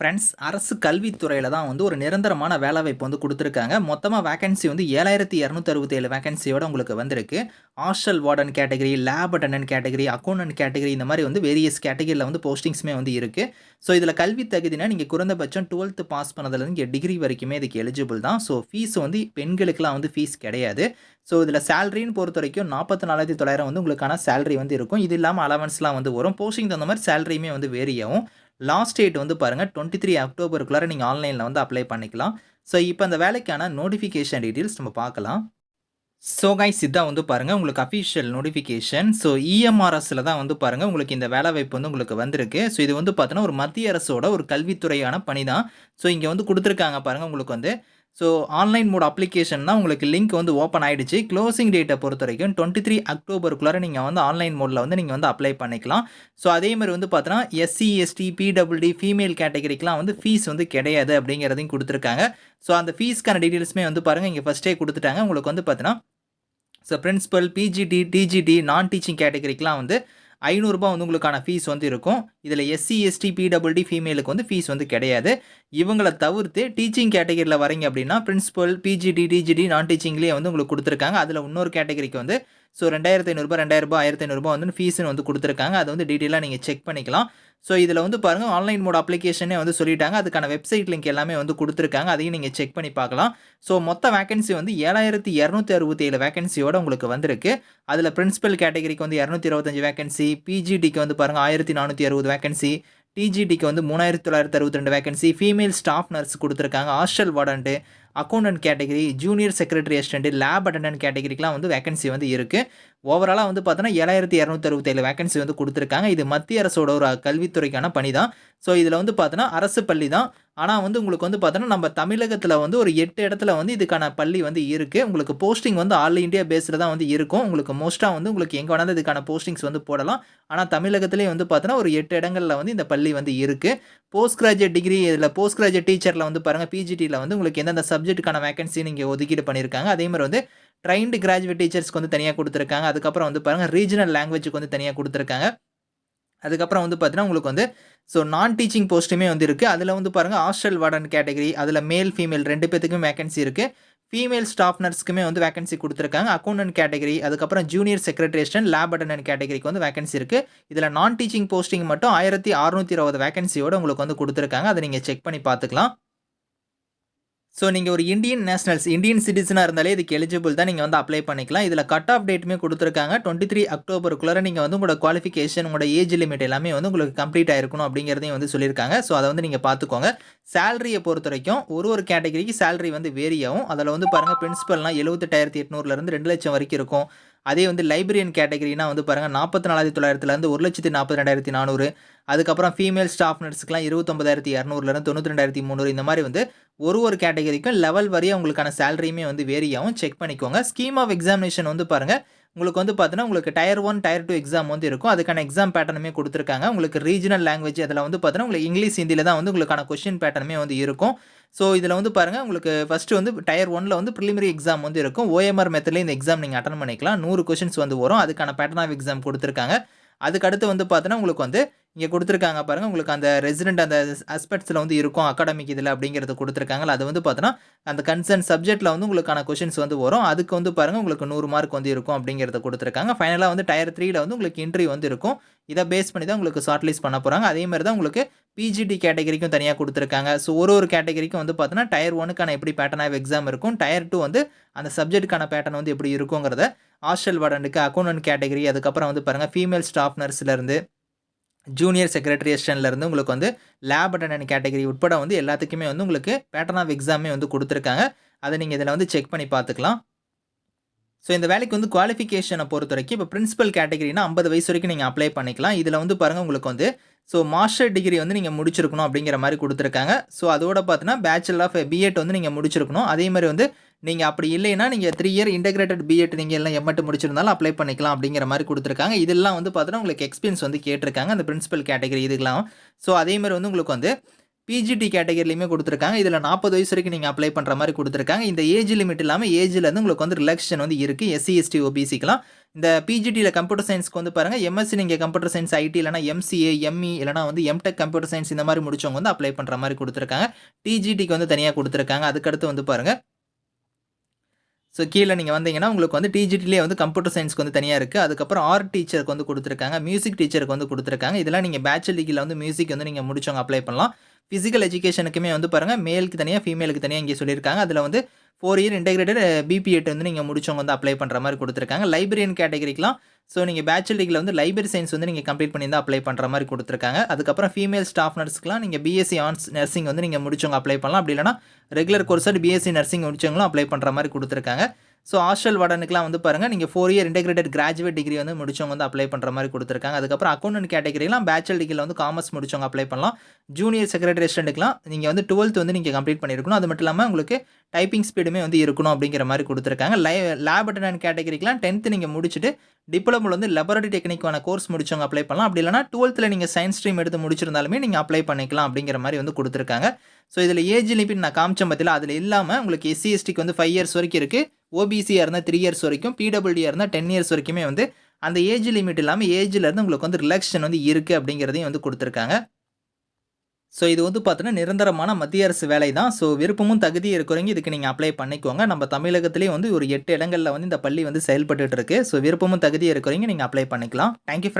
Friends அரசு கல்வித்துறையில் தான் வந்து ஒரு நிரந்தரமான வேலைவாய்ப்பு வந்து கொடுத்துருக்காங்க. மொத்தமாக வேகன்சி வந்து ஏழாயிரத்தி இரநூத்தி ஏழு வேகன்சியோட உங்களுக்கு வந்திருக்கு. Hostel warden category lab attendant category accountant category இந்த மாதிரி வந்து வேரியஸ் கேட்டகரியில் வந்து போஸ்டிங்ஸுமே வந்து இருக்குது ஸோ இதில் கல்வி தகுதினா நீங்கள் குறைந்தபட்சம் டுவெல்த்து பாஸ் பண்ணதுலேருந்து இங்கே டிகிரி வரைக்குமே இதுக்கு எலிஜிபிள் தான். ஸோ ஃபீஸ் வந்து பெண்களுக்கெலாம் வந்து ஃபீஸ் கிடையாது. ஸோ இதில் சேலரின்னு பொறுத்த வரைக்கும் நாற்பத்தி நாலாயிரத்தி தொள்ளாயிரம் வந்து உங்களுக்கான சேலரி வந்து இருக்கும். இது இல்லாமல் அலவன்ஸ்லாம் வந்து வரும். போஸ்டிங் தகுந்த மாதிரி சேலரியுமே வந்து வேரியாகும் லாஸ்ட் டேட் வந்து பாருங்கள் டுவெண்ட்டி த்ரீ அக்டோபருக்குள்ளார நீங்கள் ஆன்லைனில் வந்து அப்ளை பண்ணிக்கலாம். ஸோ இப்போ அந்த வேலைக்கான நோட்டிஃபிகேஷன் டீட்டெயில்ஸ் நம்ம பார்க்கலாம். ஸோ கைஸ் இதான் வந்து பாருங்கள் உங்களுக்கு அஃபிஷியல் நோட்டிஃபிகேஷன் ஸோ இஎம்ஆர்எஸில் தான் வந்து பாருங்கள் உங்களுக்கு இந்த வேலை வாய்ப்பு வந்து உங்களுக்கு வந்திருக்கு. ஸோ இது வந்து பார்த்தோன்னா ஒரு மத்திய அரசோட ஒரு கல்வித்துறையான பணி தான். ஸோ இங்கே வந்து கொடுத்துருக்காங்க பாருங்கள் உங்களுக்கு வந்து ஸோ ஆன்லைன் மோட் அப்ளிகேஷன்னா உங்களுக்கு லிங்க் வந்து ஓப்பன் ஆகிடுச்சு க்ளோசிங் டேட்டை பொறுத்த வரைக்கும் டுவெண்ட்டி த்ரீ அக்டோபருக்குள்ளார நீங்கள் வந்து ஆன்லைன் மோடில் வந்து நீங்கள் வந்து அப்ளை பண்ணிக்கலாம். ஸோ அதே மாதிரி வந்து பார்த்தோன்னா எஸ்சி எஸ்டி பிடபிள்டி ஃபீமேல் கேட்டகரிக்கெலாம் வந்து ஃபீஸ் வந்து கிடையாது அப்படிங்கிறதையும் கொடுத்துருக்காங்க. ஸோ அந்த ஃபீஸ்க்கான டீட்டெயில்ஸுமே வந்து பாருங்கள் இங்கே ஃபஸ்ட்டே கொடுத்துட்டாங்க. உங்களுக்கு வந்து பார்த்தீங்கன்னா ஸோ பிரின்சிபல் பிஜிடி டிஜிடி நான் டீச்சிங் கேட்டகரிக்கெலாம் வந்து ஐநூறுரூபா வந்து உங்களுக்கான ஃபீஸ் வந்து இருக்கும். இதில் எஸ்சி எஸ்டி பிடபிள்டி ஃபீமேலுக்கு வந்து ஃபீஸ் வந்து கிடையாது. இவங்களை தவிர்த்து டீச்சிங் கேட்டகரியில் வரீங்க அப்படின்னா பிரின்ஸிபல் பிஜிடி டிஜிடி நான் டீச்சிங்லேயே வந்து உங்களுக்கு கொடுத்துருக்காங்க. அதில் இன்னொரு கேட்டகரிக்கு வந்து ஸோ ரெண்டாயிரத்து ஐநூறுபா ரெண்டாயிரரூபா ஆயிரத்தி ஐநூறுபா வந்து ஃபீஸ்னு வந்து கொடுத்துருக்காங்க. அதை வந்து டீட்டெயிலாக நீங்கள் செக் பண்ணிக்கலாம். ஸோ இதில் வந்து பாருங்கள் ஆன்லைன் மோட் அப்ளிகேஷனே வந்து சொல்லிட்டாங்க. அதுக்கான வெப்சைட் லிங்க் எல்லாமே வந்து கொடுத்துருக்காங்க. அதையும் நீங்கள் செக் பண்ணி பார்க்கலாம். ஸோ மொத்த வேகன்சி வந்து ஏழாயிரத்தி இரநூத்தி அறுபத்தி ஏழு வேகன்சியோட உங்களுக்கு வந்திருக்கு. அதில் பிரின்சிபல் கேட்டகரிக்கு வந்து இரநூத்தி இருபத்தஞ்சு வேகன்சி பிஜிடிக்கு வந்து பாருங்கள் ஆயிரத்தி நானூற்றி அறுபது வேகன்சி டிஜிடிக்கு வந்து மூணாயிரத்தி தொள்ளாயிரத்தி அறுபத்தி ரெண்டு வேகன்சி ஃபீமேல் ஸ்டாஃப் நர்ஸ் கொடுத்துருக்காங்க. Hostel வார்டன்ட்டு accountant category junior secretary assistant lab attendant கேட்டகரிக்கெலாம் வந்து வேகன்சி வந்து இருக்குது ஓவராலாக வந்து பார்த்தோன்னா ஏழாயிரத்தி இரநூத்தி அறுபத்தேழு வேகன்சி வந்து கொடுத்துருக்காங்க. இது மத்திய அரசோட ஒரு கல்வித்துறைக்கான பணி தான் ஸோ இதில் வந்து பார்த்தோன்னா அரசு பள்ளி தான் ஆனால் வந்து உங்களுக்கு வந்து பார்த்தோன்னா நம்ம தமிழகத்தில் வந்து ஒரு எட்டு இடத்துல வந்து இதுக்கான பள்ளி வந்து இருக்குது உங்களுக்கு போஸ்டிங் வந்து ஆல் இண்டியா பேஸில் தான் வந்து இருக்கும். உங்களுக்கு மோஸ்ட்டாக வந்து உங்களுக்கு எங்கே வேணாலும் இதுக்கான போஸ்டிங்ஸ் வந்து போடலாம். ஆனால் தமிழகத்திலே வந்து பார்த்தோன்னா ஒரு எட்டு இடங்களில் வந்து இந்த பள்ளி வந்து இருக்குது போஸ்ட் கிராஜுவேட் டிகிரி இதில் போஸ்ட் கிராஜுவேட் டீச்சரில் வந்து பாருங்கள் பிஜிடியில் வந்து உங்களுக்கு எந்தெந்த சப்ஜெக்ட்டுக்கான வேகன்சி நீங்கள் ஒதுக்கீடு பண்ணியிருக்காங்க அதே மாதிரி வந்து ட்ரைன்டு கிராஜுவேட் டீச்சர்ஸ்க்கு வந்து தனியாக கொடுத்துருக்காங்க. அதுக்கப்புறம் வந்து பாருங்கள் ரீஜனல் லாங்குவேஜுக்கு வந்து தனியாக கொடுத்துருக்காங்க. அதுக்கப்புறம் வந்து பார்த்தீங்கன்னா உங்களுக்கு வந்து ஸோ நான் டீச்சிங் போஸ்ட்டுமே வந்து இருக்குது அதில் வந்து பாருங்கள் ஹாஸ்டல் வார்டன் கேட்டகரி அதில் மேல் ஃபீமேல் ரெண்டு பேத்துக்கும் வேகன்சி இருக்குது ஃபீமேல் ஸ்டாஃப் நர்ஸ்க்குமே வந்து வேகன்சி கொடுத்துருக்காங்க. அக்கௌண்டன்ட் கேட்டகரி அதுக்கப்புறம் ஜூனியர் செக்ரட்டரியேஷன் லேப் அட்டண்டன்ட் கேட்டகரிக்கு வந்து வேகன்சி இருக்குது இதில் நான் டீச்சிங் போஸ்டிங் மட்டும் ஆயிரத்தி அறநூற்றி இருபது வேகன்சியோடு உங்களுக்கு வந்து கொடுத்துருக்காங்க. அதை நீங்கள் செக் பண்ணி பார்த்துக்கலாம். ஸோ நீங்கள் ஒரு இந்தியன் நேஷனல்ஸ் இந்தியன் சிட்டிசனாக இருந்தாலே இதுக்கு எலிஜிபிள் தான் நீங்கள் வந்து அப்ளை பண்ணிக்கலாம். இதில் கட் ஆஃப் டேட்டுமே கொடுத்துருக்காங்க. டுவெண்ட்டி த்ரீ அக்டோபருக்குள்ளே நீங்கள் வந்து உங்களோட குவாலிஃபிகேஷன் உங்களோட ஏஜ் லிமிட் எல்லாமே வந்து உங்களுக்கு கம்ப்ளீட் ஆயிருக்கணும் அப்படிங்கிறதையும் வந்து சொல்லியிருக்காங்க. ஸோ அதை வந்து நீங்கள் பார்த்துக்கோங்க. சேலரியை பொறுத்த வரைக்கும் ஒரு ஒரு கேட்டகரிக்கு சேலரி வந்து வேரி ஆகும். அதில் வந்து பாருங்கள் பிரின்சிபல்னால் எழுபத்தெட்டாயிரத்தி எட்நூறுலேருந்து ரெண்டு லட்சம் வரைக்கும் இருக்கும். அதே வந்து லைப்ரரியன் கேட்டகரினா வந்து பாருங்கள் நாற்பத்தி நாலாயிரத்தி தொள்ளாயிரத்துலேருந்து ஒரு லட்சத்தி நாற்பத்தி ரெண்டாயிரத்தி நானூறு அதுக்கப்புறம் ஃபீமேல் ஸ்டாஃப் நர்ஸுக்குலாம் இருபத்தொம்பதாயிரத்தி இரநூறுலேருந்து தொண்ணூற்றி ரெண்டாயிரத்தி முந்நூறு இந்த மாதிரி வந்து ஒரு ஒரு கேட்டகரிக்கும் லெவல் வரையும் உங்களுக்கான சேலரியுமே வந்து வேரியாகவும் செக் பண்ணிக்கோங்க. ஸ்கீம் ஆஃப் எக்ஸாமினேஷன் வந்து பாருங்கள் உங்களுக்கு வந்து பார்த்தீங்கன்னா உங்களுக்கு tier one tier two exam வந்து இருக்கும். அதுக்கான எக்ஸாம் பேட்டர்னுமே கொடுத்துருக்காங்க. உங்களுக்கு ரீஜனல் லாங்குவேஜ் அதில் வந்து பார்த்தீங்கன்னா உங்களுக்கு இங்கிலீஷ் ஹிந்தியில் தான் வந்து உங்களுக்கான கொஷின் பேட்டர்னுமே வந்து இருக்கும். ஸோ இதில் வந்து பாருங்கள் உங்களுக்கு ஃபஸ்ட்டு வந்து டயர் ஒனில் வந்து ப்ரிலிமினரி எக்ஸாம் வந்து இருக்கும். ஓஎம்ஆர் மெத்தட்லேயே இந்த எக்ஸாம் நீங்கள் அட்டன் பண்ணிக்கலாம். நூறு கொஷின்ஸ் வந்து வரும். அதுக்கான பேட்டர்ன் ஆஃப் எக்ஸாம் கொடுத்துருக்காங்க. அதுக்கடுத்து வந்து பார்த்தீங்கன்னா உங்களுக்கு வந்து இங்கே கொடுத்துருக்காங்க பாருங்கள் உங்களுக்கு அந்த ரெசிடென்ட் அந்த அஸ்பெக்ட்ஸில் வந்து இருக்கும். அகாடமிக் இதில் அப்படிங்கிறது கொடுத்துருக்காங்க அது வந்து பார்த்தோன்னா அந்த கன்சர்ன் சப்ஜெக்ட்டில் வந்து உங்களுக்கான கொஷின்ஸ் வந்து வரும். அதுக்கு வந்து பாருங்கள் உங்களுக்கு நூறு மார்க் வந்து இருக்கும் அப்படிங்கிறத கொடுத்துருக்காங்க. ஃபைனலாக வந்து டயர் த்ரீயில் வந்து உங்களுக்கு இன்ட்ரிவ் வந்து இருக்கும். இதை பேஸ் பண்ணி தான் உங்களுக்கு ஷார்ட் லிஸ்ட் பண்ண போகிறாங்க அதே மாதிரி தான் உங்களுக்கு பிஜிடி கேட்டகரிக்கும் தனியாக கொடுத்துருக்காங்க. ஸோ ஒரு ஒரு கேட்டகரிக்கும் வந்து பார்த்தோன்னா டயர் ஒனுக்கான எப்படி பேட்டர்ன் ஆஃப் எக்ஸாம் இருக்கும்? டயர் டூ வந்து அந்த சப்ஜெக்ட்டுக்கான பேட்டர்ன் வந்து எப்படி இருக்குங்கிறத ஹாஸ்டல் வார்டனுக்கு அக்கௌண்டன்ட் கேட்டகரி அதுக்கப்புறம் வந்து பாருங்கள் ஃபீமேல் ஸ்டாஃப் நர்ஸ்லேருந்து ஜூனியர் செக்ரட்டரி அசிஸ்டன்ட்லேருந்து உங்களுக்கு வந்து லேப் அட்டண்டன்ட் கேட்டகரி உட்பட வந்து எல்லாத்துக்குமே வந்து உங்களுக்கு பேட்டர்ன் ஆஃப் எக்ஸாமே வந்து கொடுத்துருக்காங்க. அதை நீங்கள் இதில் வந்து செக் பண்ணி பார்த்துக்கலாம். ஸோ இந்த வேலைக்கு வந்து குவாலிஃபிகேஷனை பொறுத்த வரைக்கும் இப்போ பிரின்சிபல் கேட்டகரினா ஐம்பது வயசு வரைக்கும் நீங்கள் அப்ளை பண்ணிக்கலாம். இதில் வந்து பாருங்கள் உங்களுக்கு வந்து ஸோ மாஸ்டர் டிகிரி வந்து நீங்கள் முடிச்சிருக்கணும் அப்படிங்கிற மாதிரி கொடுத்துருக்காங்க. ஸோ அதோட பார்த்தீங்கன்னா பேச்சுலர் ஆஃப் பிஎட் வந்து நீங்கள் முடிச்சிருக்கணும். அதே மாதிரி வந்து நீங்கள் அப்படி இல்லைன்னா நீங்கள் த்ரீ இயர் இன்டெகிரேட்டட் பிஎட் நீங்கள் எல்லாம் எம்எட்டு முடிச்சிருந்தாலும் அப்ளை பண்ணிக்கலாம் அப்படிங்கிற மாதிரி கொடுத்துருக்காங்க. இதெல்லாம் வந்து பார்த்தோன்னா உங்களுக்கு எக்ஸ்பீரியன்ஸ் வந்து கேட்டிருக்காங்க. அந்த பிரின்சிபல் கேட்டகரி இதுக்கெல்லாம். ஸோ அதே மாதிரி வந்து உங்களுக்கு வந்து பிஜிடி கேட்டகரிலையுமே கொடுத்துருக்காங்க. இதில் நாற்பது வயசு வரைக்கும் நீங்கள் அப்ளை பண்ணுற மாதிரி கொடுத்துருக்காங்க. இந்த ஏஜ் லிமிட் இல்லாமல் ஏஜ்ல வந்து உங்களுக்கு வந்து ரிலாக்சேஷன் வந்து இருக்குது எஸ்சி, எஸ்டி, ஓபிசிக்கெலாம் இந்த பிஜிடியில் கம்ப்யூட்டர் சயின்ஸ்க்கு வந்து பாருங்கள் எம்எஸ்சி நீங்கள் கம்ப்யூட்டர் சயின்ஸ் ஐடி இல்லைனா எம்சிஏ, எம்இ இல்லைனா வந்து எம்டெக் கம்ப்யூட்டர் சயின்ஸ் இந்த மாதிரி முடிச்சவங்க வந்து அப்ளை பண்ணுற மாதிரி கொடுத்துருக்காங்க. டிஜிடிக்கு வந்து தனியாக கொடுத்துருக்காங்க. அதுக்கடுத்து வந்து பாருங்கள் ஸோ கீழே நீங்கள் வந்தீங்கன்னா, உங்களுக்கு வந்து டிஜிடிலயே வந்து கம்ப்யூட்டர் சயின்ஸ்க்கு வந்து தனியாக இருக்குது அதுக்கப்புறம் ஆர்ட் டீச்சருக்கு வந்து கொடுத்துருக்காங்க மியூசிக் டீச்சருக்கு வந்து கொடுத்துருக்காங்க இதெல்லாம் நீங்கள் பேச்சுலர் டிகிரியில் வந்து மியூசிக் வந்து நீங்கள் முடிச்சவங்க அப்ளை பண்ணலாம். ஃபிசிக்கல் எஜுகேஷனுக்குமே வந்து பாருங்கள் மேலுக்கு தனியாக ஃபீமேலுக்கு தனியாக இங்கே சொல்லியிருக்காங்க. அதில் வந்து ஃபோர் இயர் இன்டெகிரேட்டட் பிபிஎட் வந்து நீங்கள் முடிச்சவங்க வந்து அப்ளை பண்ணுற மாதிரி கொடுத்துருக்காங்க லைப்ரரியன் கேட்டகரிக்கெலாம் ஸோ நீங்கள் பேச்சுலர் டிகிரியில் வந்து லைப்ரரி சயின்ஸ் வந்து நீங்கள் கம்ப்ளீட் பண்ணியிருந்தா அப்ளை பண்ணுற மாதிரி கொடுத்துருக்காங்க அதுக்கப்புறம் ஃபீமேல் ஸ்டாஃப் நர்ஸ்க்குலாம் நீங்கள் பிஎஸ்சி ஆன்ஸ் நர்சிங் வந்து நீங்கள் முடிச்சவங்க அப்ளை பண்ணலாம். அப்படி இல்லைனா ரெகுலர் கோர்ஸ் பிஎஸ்சி நர்சிங் முடிச்சவங்களும் அப்ளை பண்ணுற மாதிரி கொடுத்துருக்காங்க ஸோ ஹாஸ்டல் வார்டனுக்குலாம் வந்து பாருங்கள் நீங்கள் four year integrated graduate degree வந்து முடிச்சவங்க வந்து அப்ளை பண்ணுற மாதிரி கொடுத்துருக்காங்க அதுக்கப்புறம் அக்கௌண்ட் கேட்டகிரிலாம் பேச்சுலர் டிகிரியில் வந்து காமர்ஸ் முடிச்சவங்க அப்ளை பண்ணலாம். ஜூனியர் செக்ரட்டரி அசிஸ்டன்ட்க்குலாம் நீங்கள் வந்து 12த் வந்து நீங்கள் கம்ப்ளீட் பண்ணியிருக்கணும். அது மட்டும் இல்லாமல் உங்களுக்கு டைப்பிங் ஸ்பீடுமே வந்து இருக்கணும் அப்படிங்கிற மாதிரி கொடுத்துருக்காங்க லை லேப் அட்டன் கேட்டகரிக்குலாம் 10த் நீங்க முடிச்சுட்டு டிப்ளமோ வந்து லெபரட்டரி டெக்னிக்கான கோர்ஸ் முடிச்சவங்க அப்ளை பண்ணலாம். அப்படி இல்லைனா டுவெல்த்தில் நீங்கள் சயின்ஸ் ஸ்ட்ரீம் எடுத்து முடிச்சிருந்தாலுமே நீங்கள் அப்ளை பண்ணிக்கலாம் அப்படிங்கிற மாதிரி வந்து கொடுத்துருக்காங்க ஸோ இதில் ஏஜ் லிமிட் நான் காமிச்சேன் பார்த்தீங்களா, அதில் இல்லாமல் உங்களுக்கு எஸ்சி, எஸ்டிக்கு வந்து ஃபைவ் இயர்ஸ் வரைக்கும் இருக்குது ஓபிசியாக இருந்தால் த்ரீ இயர்ஸ் வரைக்கும், பிடபிள்யூடியா இருந்தா 10 இயர்ஸ் வரைக்குமே வந்து அந்த ஏஜ் லிமிட் இல்லாமல் ஏஜ்லேருந்து உங்களுக்கு வந்து ரிலாக்ஷன் வந்து இருக்கு அப்படிங்கிறதையும் வந்து கொடுத்துருக்காங்க ஸோ இது வந்து பார்த்தோன்னா நிரந்தரமான மத்திய அரசு வேலை தான். ஸோ விருப்பமும் தகுதியும் இருக்கிறவங்க இதுக்கு நீங்கள் அப்ளை பண்ணிக்கோங்க. நம்ம தமிழகத்திலே வந்து ஒரு எட்டு இடங்களில் வந்து இந்த பள்ளி வந்து செயல்பட்டு இருக்கு. ஸோ விருப்பமும் தகுதியும் இருக்கிறவங்க நீங்கள் அப்ளை பண்ணிக்கலாம். Thank you